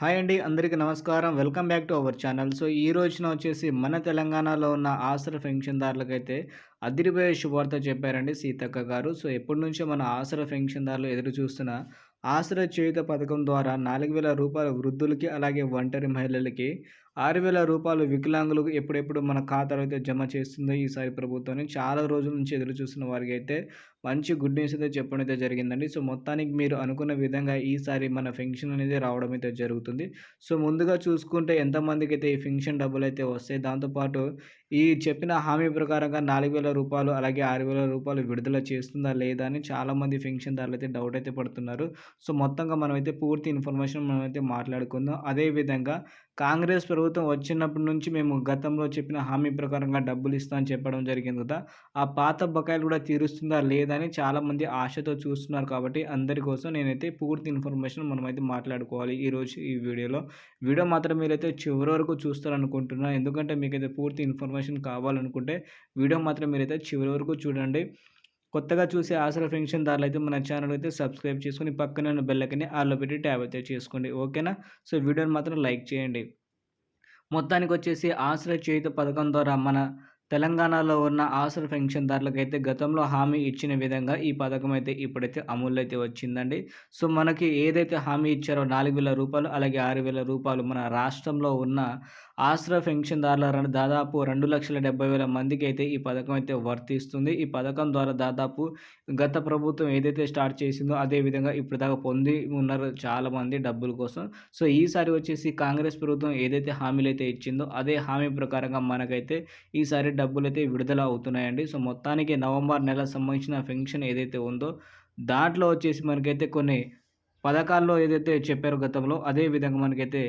Hi అండి అందరికీ నమస్కారం. Welcome back to our channel. So ఈ రోజున వచ్చేసి మన తెలంగాణలో ఉన్న ఆసర పెన్షన్దారులకైతే అదిరిపోయే శుభార్త చెప్పారండి సీతక్క గారు. సో ఎప్పటి నుంచో మన ఆసర పెన్షన్దారులు ఎదురు చూస్తున్న ఆసర చేయుత పథకం ద్వారా నాలుగు వేల రూపాయలు వృద్ధులకి అలాగే ఒంటరి మహిళలకి ఆరు వేల రూపాయలు వికలాంగులకు ఎప్పుడెప్పుడు మన ఖాతాలో అయితే జమ చేస్తుందో ఈసారి ప్రభుత్వాన్ని చాలా రోజుల నుంచి ఎదురు చూస్తున్న వారికి అయితే మంచి గుడ్ న్యూస్ అయితే చెప్పడం అయితే జరిగిందండి. సో మొత్తానికి మీరు అనుకున్న విధంగా ఈసారి మన ఫెన్షన్ అనేది రావడం అయితే జరుగుతుంది. సో ముందుగా చూసుకుంటే ఎంతమందికి అయితే ఈ ఫెన్షన్ డబ్బులు అయితే వస్తాయి దాంతోపాటు ఈ చెప్పిన హామీ ప్రకారంగా నాలుగు వేల రూపాయలు అలాగే ఆరు వేల రూపాయలు విడుదల చేస్తుందా లేదా అని చాలామంది ఫెన్షన్దారులు అయితే డౌట్ అయితే పడుతున్నారు. సో మొత్తంగా మనమైతే పూర్తి ఇన్ఫర్మేషన్ మనమైతే మాట్లాడుకుందాం. అదేవిధంగా కాంగ్రెస్ ప్రభుత్వం వచ్చినప్పటి నుంచి మేము గతంలో చెప్పిన హామీ ప్రకారంగా డబ్బులు ఇస్తామని చెప్పడం జరిగింది కదా ఆ పాత బకాయిలు కూడా తీరుస్తుందా లేదా అని చాలామంది ఆశతో చూస్తున్నారు కాబట్టి అందరి కోసం నేనైతే పూర్తి ఇన్ఫర్మేషన్ మనమైతే మాట్లాడుకోవాలి ఈరోజు ఈ వీడియోలో. వీడియో మాత్రం మీరైతే చివరి వరకు చూస్తారనుకుంటున్నా. ఎందుకంటే మీకైతే పూర్తి ఇన్ఫర్మేషన్ కావాలనుకుంటే వీడియో మాత్రం మీరైతే చివరి వరకు చూడండి. కొత్తగా చూసే ఆసరా ఫెన్షన్ దారులు అయితే మన ఛానల్ అయితే సబ్స్క్రైబ్ చేసుకుని పక్కన ఉన్న బెల్లకని ఆల్లో పెట్టి ట్యాబ్ అయితే చేసుకోండి. ఓకేనా? సో వీడియోని మాత్రం లైక్ చేయండి. మొత్తానికి వచ్చేసి ఆశ్రయ చేయుత పథకం ద్వారా మన తెలంగాణలో ఉన్న ఆస్తుల పెన్షన్ దారులకైతే గతంలో హామీ ఇచ్చిన విధంగా ఈ పథకం అయితే ఇప్పుడైతే అమలు అయితే వచ్చిందండి. సో మనకి ఏదైతే హామీ ఇచ్చారో నాలుగు వేల రూపాయలు అలాగే ఆరు వేల రూపాయలు మన రాష్ట్రంలో ఉన్న ఆశ్రయ పెన్షన్దారుల దాదాపు రెండు లక్షల డెబ్బై వేల మందికి అయితే ఈ పథకం అయితే వర్తిస్తుంది. ఈ పథకం ద్వారా దాదాపు గత ప్రభుత్వం ఏదైతే స్టార్ట్ చేసిందో అదే విధంగా ఇప్పుడు దాకా పొంది ఉన్నారు చాలామంది డబ్బుల కోసం. సో ఈసారి వచ్చేసి కాంగ్రెస్ ప్రభుత్వం ఏదైతే హామీలు అయితే ఇచ్చిందో అదే హామీ ప్రకారంగా మనకైతే ఈసారి డబ్బులు అయితే విడుదల అవుతున్నాయండి. సో మొత్తానికి నవంబర్ నెల సంబంధించిన పెన్షన్ ఏదైతే ఉందో దాంట్లో వచ్చేసి మనకైతే కొన్ని పథకాల్లో ఏదైతే చెప్పారో గతంలో అదే విధంగా మనకైతే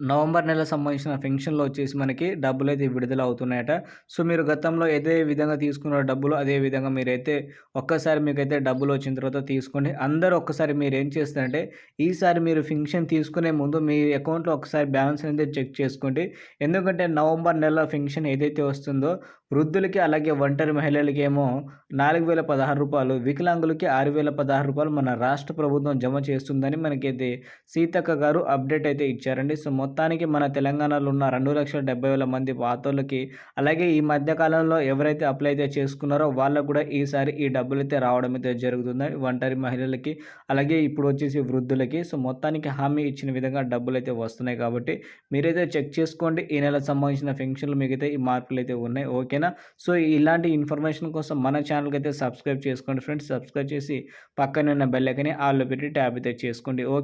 నవంబర్ నెల సంబంధించిన పెన్షన్లో వచ్చేసి మనకి డబ్బులు అయితే విడుదల అవుతున్నాయట. సో మీరు గతంలో ఏదే విధంగా తీసుకున్న డబ్బులు అదే విధంగా మీరైతే ఒక్కసారి మీకైతే డబ్బులు వచ్చిన తర్వాత తీసుకోండి. అందరూ ఒక్కసారి మీరు ఏం చేస్తారంటే ఈసారి మీరు పెన్షన్ తీసుకునే ముందు మీ అకౌంట్లో ఒకసారి బ్యాలెన్స్ అనేది చెక్ చేసుకోండి. ఎందుకంటే నవంబర్ నెల పెన్షన్ ఏదైతే వస్తుందో వృద్ధులకి అలాగే ఒంటరి మహిళలకి ఏమో నాలుగు వేల పదహారు రూపాయలు వికలాంగులకి ఆరు వేల పదహారు రూపాయలు మన రాష్ట్ర ప్రభుత్వం జమ చేస్తుందని మనకైతే సీతక్క గారు అప్డేట్ అయితే ఇచ్చారండి. సో మొత్తానికి మన తెలంగాణలో ఉన్న రెండు లక్షల డెబ్బై వేల మంది పాతోళ్ళకి అలాగే ఈ మధ్యకాలంలో ఎవరైతే అప్లై అయితే చేసుకున్నారో వాళ్ళకు కూడా ఈసారి ఈ డబ్బులు అయితే రావడం అయితే జరుగుతుంది ఒంటరి మహిళలకి అలాగే ఇప్పుడు వచ్చేసి వృద్ధులకి. సో మొత్తానికి హామీ ఇచ్చిన విధంగా డబ్బులు అయితే వస్తున్నాయి కాబట్టి మీరైతే చెక్ చేసుకోండి. ఈ నెల సంబంధించిన పెన్షన్లు మీకైతే ఈ మార్పులు అయితే ఉన్నాయి. ఓకేనా? సో ఇలాంటి ఇన్ఫర్మేషన్ కోసం మన ఛానల్కి అయితే సబ్స్క్రైబ్ చేసుకోండి ఫ్రెండ్స్. సబ్స్క్రైబ్ చేసి పక్కన ఉన్న బెల్లకని ఆల్లో పెట్టి ట్యాబ్ అయితే చేసుకోండి. ఓకే